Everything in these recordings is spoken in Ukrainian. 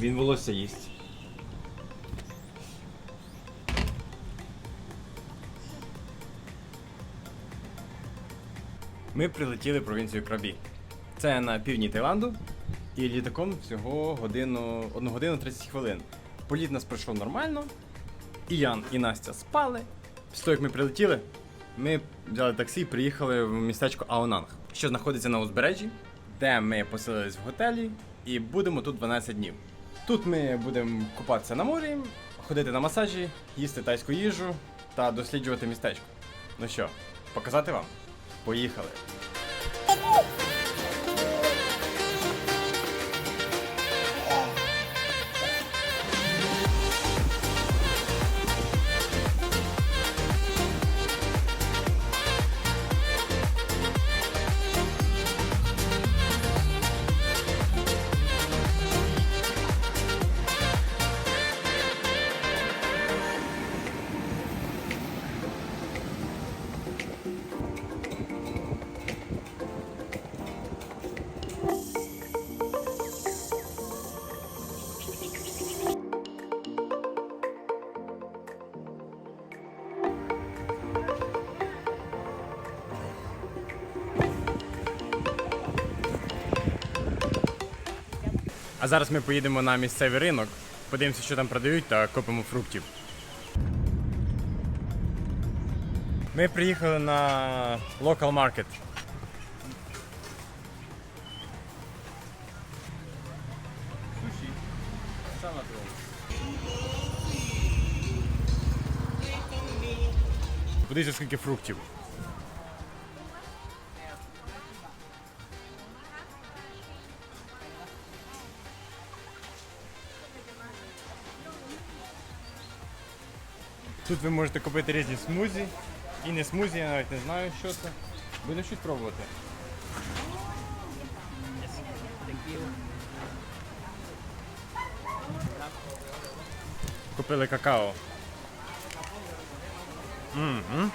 Він волосся їсть. Ми прилетіли в провінцію Крабі. Це на півдні Таїланду. І літаком всього годину, 1 годину 30 хвилин. Політ нас пройшов нормально. І Ян, і Настя спали. Після того, як ми прилетіли, ми взяли таксі і приїхали в містечко Аонанг, що знаходиться на узбережжі, де ми поселились в готелі і будемо тут 12 днів. Тут ми будемо купатися на морі, ходити на масажі, їсти тайську їжу та досліджувати містечко. Ну що, показати вам? Поїхали! Зараз ми поїдемо на місцевий ринок, подивимося, що там продають, та купимо фруктів. Ми приїхали на. Суші. Салат Подивіться, скільки фруктів. Тут ви можете купити різні смузі. І не смузі, я навіть не знаю, що це. Будемо щось пробувати. Купили какао. Мгм.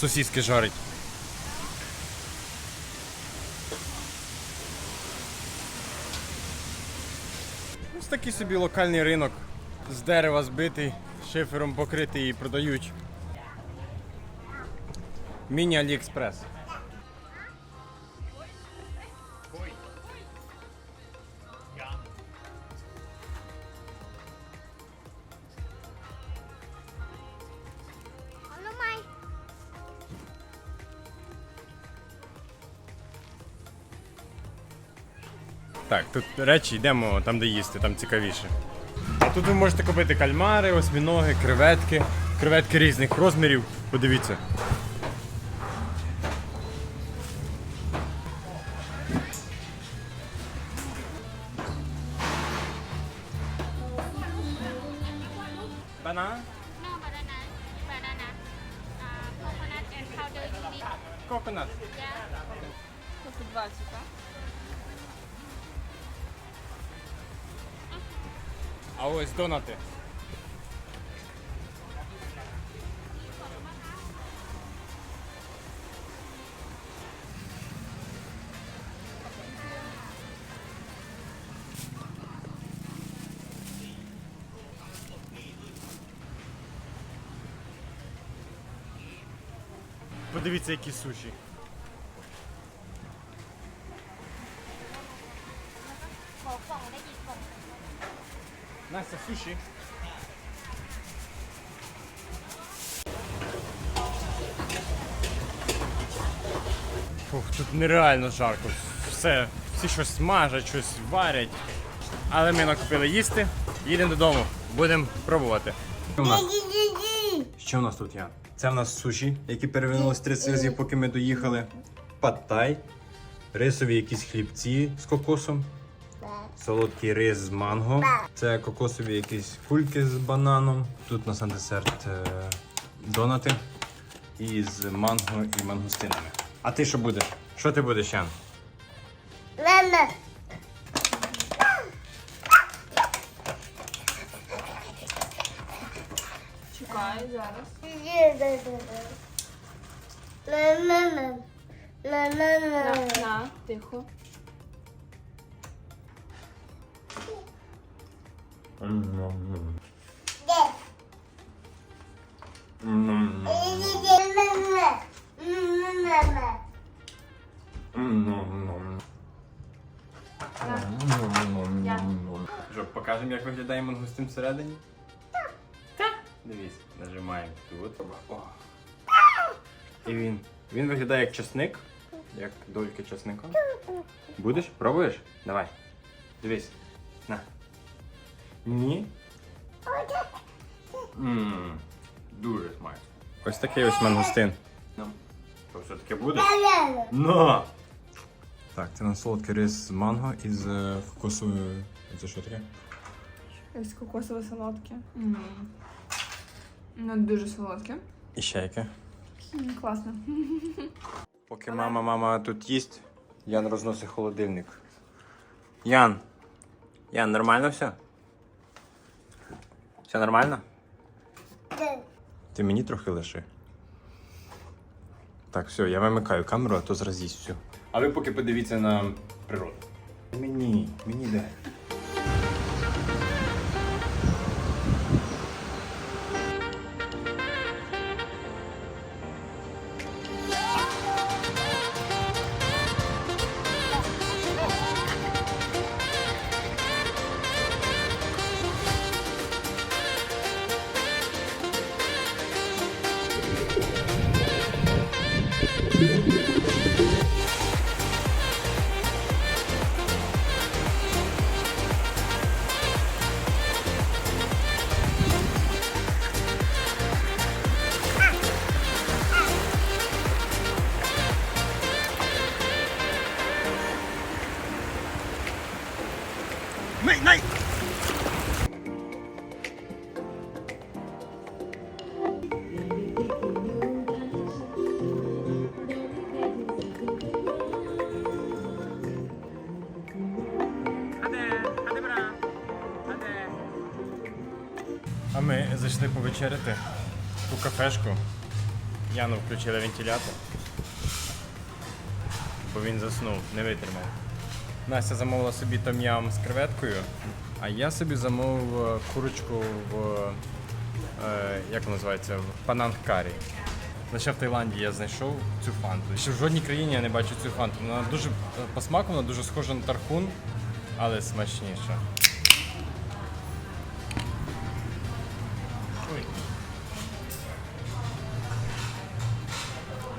Сосиски жарить. Такий собі локальний ринок. З дерева збитий, шифером покритий і продають. Міні Аліекспрес. Так, тут речі йдемо там, де їсти, там цікавіше. А тут ви можете купити кальмари, осьміноги, креветки. Креветки різних розмірів. Подивіться. А ось донати. Подивіться, які суші. Настя, суші. Фух, тут нереально жарко. Все, всі щось смажать, щось варять. Але ми накупили їсти, їдемо додому, будемо пробувати. Що в нас? Тут є? Це в нас суші, які перевернулись 30 разів, поки ми доїхали. Паттай, рисові якісь хлібці з кокосом, солодкий рис з манго. Це кокосові якісь кульки з бананом. Тут на десерт е, донати із манго і мангустинами. А ти що будеш? Що ти будеш, Ян? Мама. Чекай зараз. Мама. На, на, На, на. на, тихо. Що, покажемо, як виглядає мангустин всередині? Так. Дивись, нажимаємо тут. О. І він. Він виглядає як часник, як дольки часника. Будеш? Пробуєш? Давай. Дивись. На. Ні. Ммм. Дуже смачно. Ось такий ось мангустин. Ну, то все таке буде? На. На! Так, це на солодкий рис з манго із е, кокосовою. Це що таке? Ось кокосове солодке. Ну, дуже солодке. І ще яке. Класно. Поки мама, мама тут їсть, Ян розносить холодильник. Ян. Ян, нормально все? Все нормально? Де? Ти мені трохи лиши. Так, все, я вимикаю камеру, а то зараз їсть все. А ви поки подивіться на природу. Мені, мені дай. Зайшли повечеряти у кафешку. Яну включили вентилятор. Бо він заснув, не витримав. Настя замовила собі том'ям з креветкою, а я собі замовив е, курочку в е, як називається? В пананг карі. Лише в Таїланді я знайшов цю фанту. Ще в жодній країні я не бачу цю фанту. Вона дуже е, по дуже схожа на тархун, але смачніша. Ой.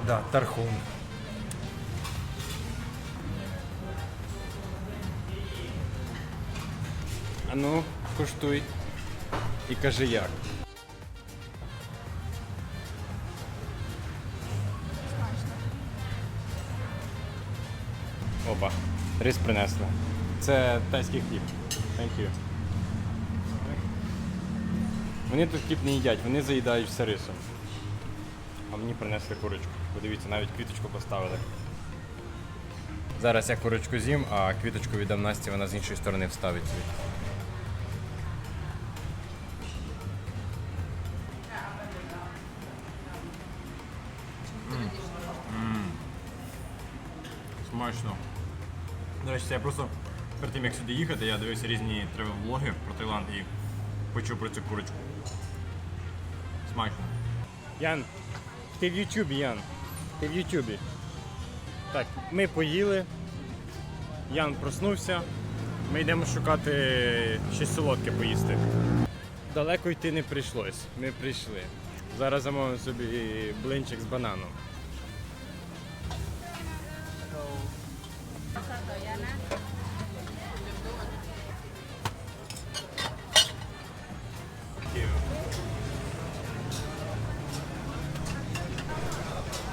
Да, тархун. А ну, куштуй. І кажи як. Опа, рис принесли. Це тайський хліб. Thank. Вони тут хліб не їдять, вони заїдають все рисом. А мені принесли курочку. Подивіться, навіть квіточку поставили. Зараз я курочку з'їм, а квіточку віддам Насті, вона з іншої сторони вставить. Смачно. До речі, я просто перед тим як сюди їхати, я дивився різні тревел влоги про Таїланд і почув про цю курочку. Смачно. Ян, ти в Ютубі, Ян. Ти в Ютубі. Так, ми поїли. Ян проснувся. Ми йдемо шукати щось солодке поїсти. Далеко йти не прийшлось. Ми прийшли. Зараз замовимо собі блинчик з бананом.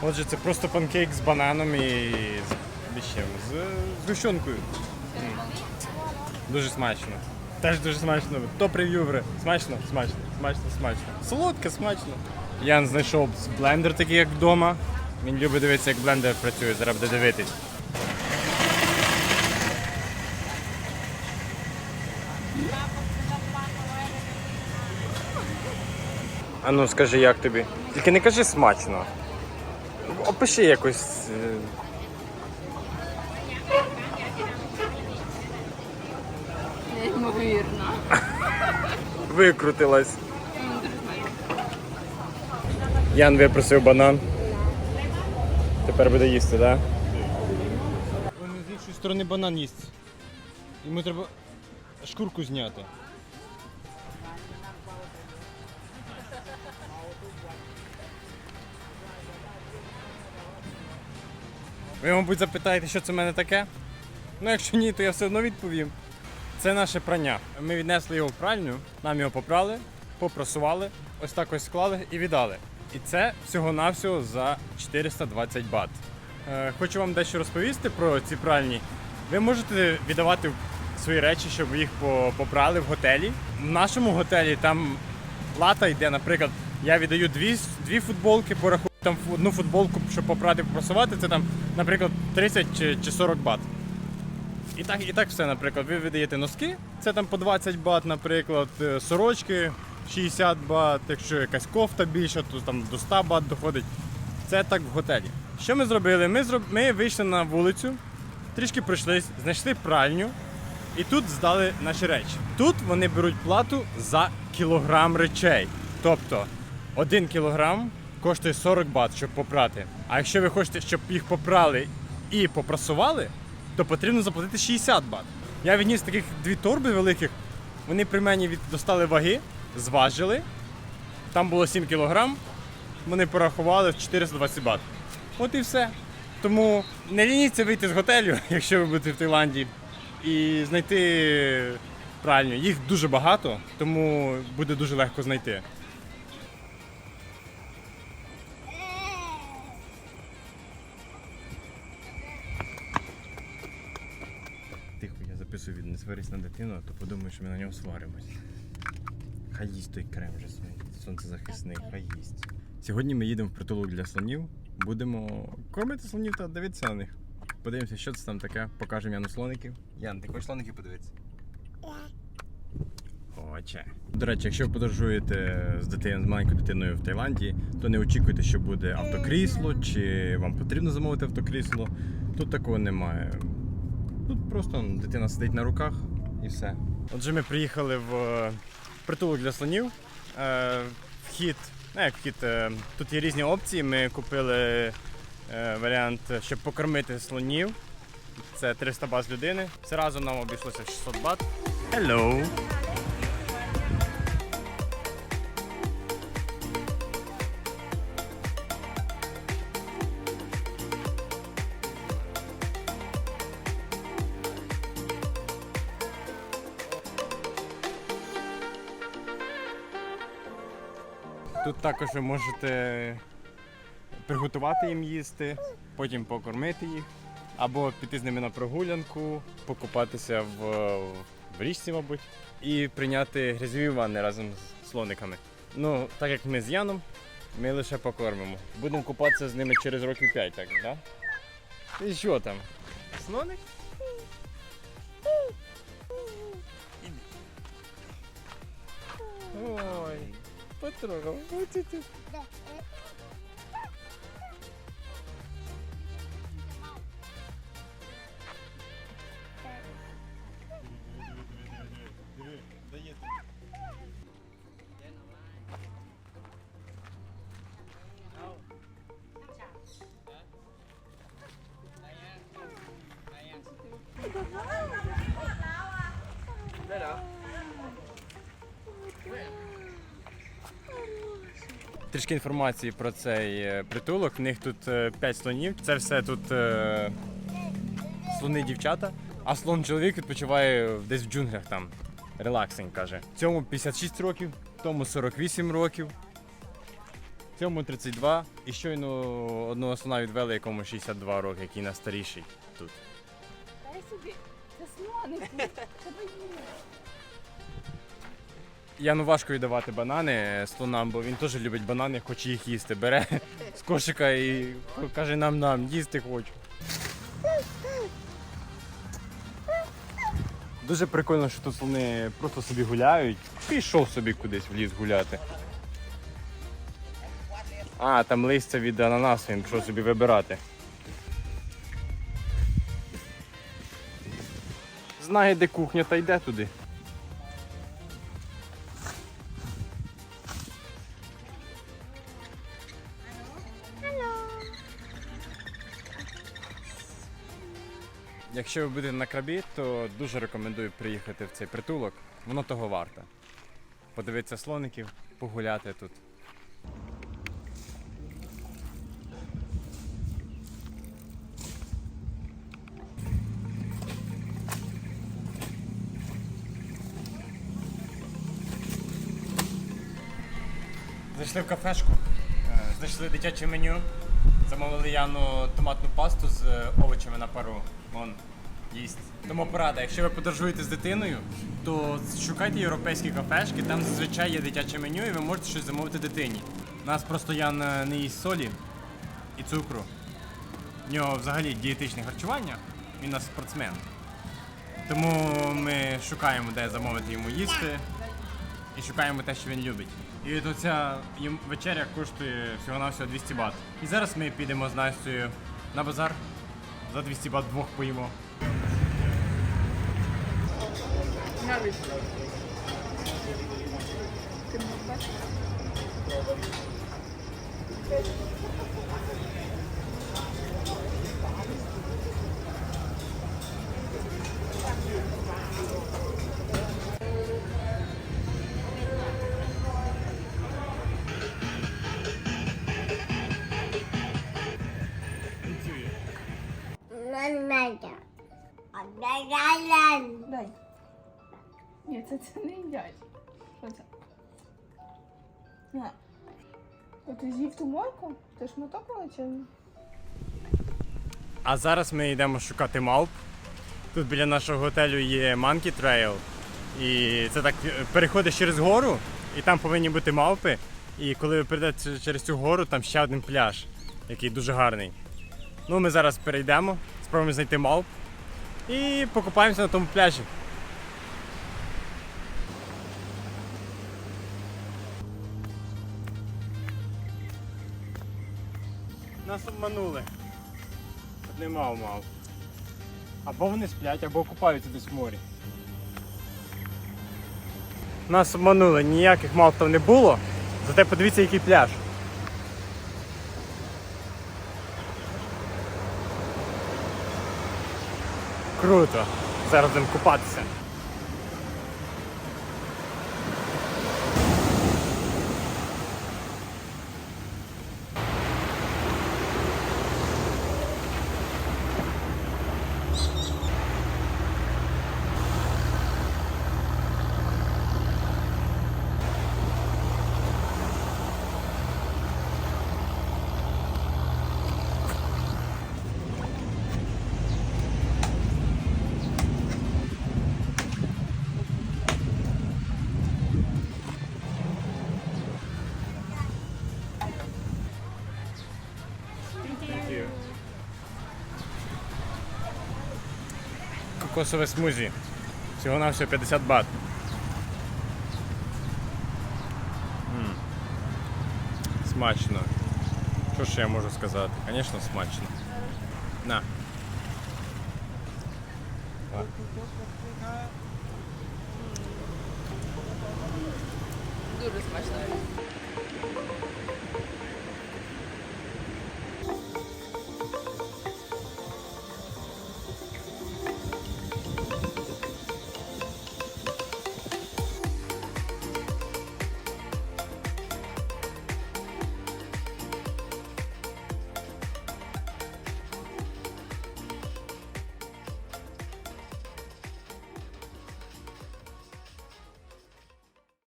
Отже, це просто панкейк з бананом і з, чим? З згущенкою. Дуже смачно. Теж дуже смачно. Топ рев'ювери. Смачно, смачно, смачно, смачно. Солодке, смачно. Ян знайшов блендер такий, як вдома. Він любить дивитися, як блендер працює, зараз буде дивитись. А ну скажи, як тобі? Тільки не кажи смачно опиши якось. Е, Неймовірно. Викрутилась. Ян випросив банан. Тепер буде їсти, так? З іншої сторони банан їсть. Йому треба шкурку зняти. Ви, мабуть, запитаєте, що це в мене таке? Ну, якщо ні, то я все одно відповім. Це наше прання. Ми віднесли його в пральню, нам його попрали, попрасували, ось так ось склали і віддали. І це всього-навсього за 420 бат. Е, хочу вам дещо розповісти про ці пральні. Ви можете віддавати свої речі, щоб їх попрали в готелі. В нашому готелі там плата йде, наприклад, я віддаю дві, дві футболки, порахую там одну футболку, щоб попрати, попрасувати, це там, наприклад, 30 чи, чи 40 бат. І так, і так все, наприклад, ви видаєте носки, це там по 20 бат, наприклад, е, сорочки 60 бат, якщо якась кофта більша, то там до 100 бат доходить. Це так в готелі. Що ми зробили? Ми, зроб... ми вийшли на вулицю, трішки пройшлись, знайшли пральню і тут здали наші речі. Тут вони беруть плату за кілограм речей. Тобто один кілограм коштує 40 бат, щоб попрати. А якщо ви хочете, щоб їх попрали і попрасували, то потрібно заплатити 60 бат. Я відніс таких дві торби великих. Вони при мені від... достали ваги, зважили. Там було 7 кілограм. Вони порахували в 420 бат. От і все. Тому не лініться вийти з готелю, якщо ви будете в Таїланді, і знайти пральню. Їх дуже багато, тому буде дуже легко знайти. Від на дитину, то подумаю, що ми на нього сваримось. Хай їсть той крем вже свій, сонцезахисний, хай їсть. Сьогодні ми їдемо в притулок для слонів. Будемо кормити слонів та дивитися на них. Подивимося, що це там таке. Покажемо Яну слоників. Ян, ти хочеш слоників подивитися? Хоче. До речі, якщо ви подорожуєте з дитиною, з маленькою дитиною в Таїланді, то не очікуйте, що буде автокрісло, чи вам потрібно замовити автокрісло. Тут такого немає. Тут просто дитина сидить на руках і все. Отже, ми приїхали в е, притулок для слонів. Е, Вхід, не як вхід, е, тут є різні опції. Ми купили варіант, щоб покормити слонів. Це 300 баз людини. Все разом нам обійшлося 600 бат. Hello! Також ви можете приготувати їм їсти, потім покормити їх, або піти з ними на прогулянку, покупатися в, в річці, мабуть, і прийняти грязьові ванни разом з слониками. Ну, так як ми з Яном, ми лише покормимо. Будемо купатися з ними через років 5, так? Да? І що там? Слоник? Ой, patrão. Трішки інформації про цей е, притулок. В них тут 5 слонів. Це все тут е, слони дівчата, а слон чоловік відпочиває десь в джунглях там. Релаксинг каже. Цьому 56 років, тому 48 років, цьому 32. І щойно одного слона відвели, якому 62 роки, який найстаріший тут. Дай собі. Це слоник. Яну важко віддавати банани слонам, бо він теж любить банани, хоче їх їсти. Бере з кошика і каже нам нам, їсти хочу. Дуже прикольно, що тут слони просто собі гуляють. Пішов собі кудись в ліс гуляти. А, там листя від ананасу, він пішов собі вибирати. Знає, де кухня, та йде туди. Якщо ви будете на крабі, то дуже рекомендую приїхати в цей притулок. Воно того варте. Подивитися слоників, погуляти тут. Зайшли в кафешку, е, знайшли дитяче меню, замовили Яну томатну пасту з е, овочами на пару. Вон, їсть. Тому порада, якщо ви подорожуєте з дитиною, то шукайте європейські кафешки, там зазвичай є дитяче меню і ви можете щось замовити дитині. У нас просто Ян е, не їсть солі і цукру. В нього взагалі дієтичне харчування, він у нас спортсмен. Тому ми шукаємо, де замовити йому їсти і шукаємо те, що він любить. І от ця вечеря коштує всього на всього 200 бат. І зараз ми підемо з Настю на базар. За 200 бат двох поїмо. Бачиш? Мама. Дай. Ні, це, це не їдять. Що це? На. От ти з'їв ту морку? Ти чи? ні? А зараз ми йдемо шукати мавп. Тут біля нашого готелю є Monkey Trail. І це так е, переходиш через гору, і там повинні бути мавпи. І коли ви прийдете через цю гору, там ще один пляж, який дуже гарний. Ну, ми зараз перейдемо, спробуємо знайти мавп і покупаємося на тому пляжі. Нас обманули. Нема мав. Або вони сплять, або купаються десь в морі. Нас обманули, ніяких мав там не було. Зате подивіться, який пляж. Круто. Зараз будемо купатися. Кокосове смузі. Всього на всього 50 бат. Смачно. Що ще я можу сказати? Звісно, смачно. На. Дуже смачно.